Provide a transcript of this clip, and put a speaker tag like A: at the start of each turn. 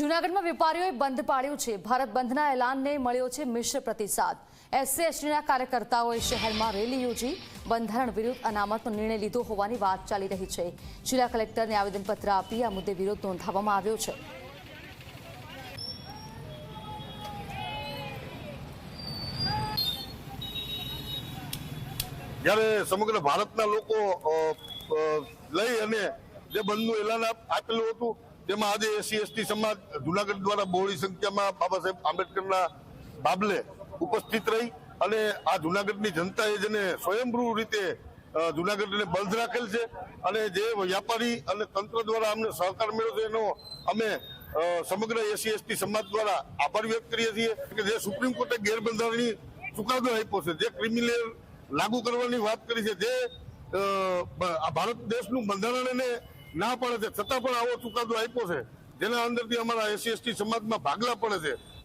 A: જૂનાગઢમાં વેપારીઓએ બંધ પાડ્યું છે. ભારત બંધના એલાનને મળ્યો છે મિશ્ર પ્રતિસાદ. એસસી એસટીના કાર્યકર્તાઓએ શહેરમાં રેલી યોજી. બંધારણ વિરુદ્ધ અનામતનો નિર્ણય લીધો હોવાની વાત ચાલી રહી છે. જિલ્લા કલેક્ટરને આવેદનપત્ર આપી આ મુદ્દે વિરોધ નોંધાવવામાં આવ્યો છે.
B: જ્યારે સમગ્ર ભારતના લોકો લઈ અને જે બંધનું એલાન આપ- આપેલું હતું તેમાં આજે એસસી, એસટી સમાજ, જુનાગઢ દ્વારા બહોળી સંખ્યામાં બાબા સાહેબ આંબેડકરના બાબલે ઉપસ્થિત રહી અને આ જુનાગઢની જનતાએ જેને સ્વયંભૂ રીતે જુનાગઢને બંધ રાખેલ છે અને જે વ્યાપારી અને તંત્ર દ્વારા અમને સહકાર મળ્યો છે એનો અમે સમગ્ર એસસી, એસટી સમાજ દ્વારા આભાર વ્યક્ત કરીએ છીએ કે જે સુપ્રીમ કોર્ટે ગેરબંધારણની ચુકાદો આપ્યો છે, જે ક્રિમિનલ લાગુ કરવાની વાત કરી છે, જે આ ભારત દેશનું બંધારણ એને ના પડે છે. છતાં પણ આવો ચુકાદો આપ્યો છે. જેના અંદરથી અમારા એસસી એસટી સમાજમાં ભાગલા પડે છે.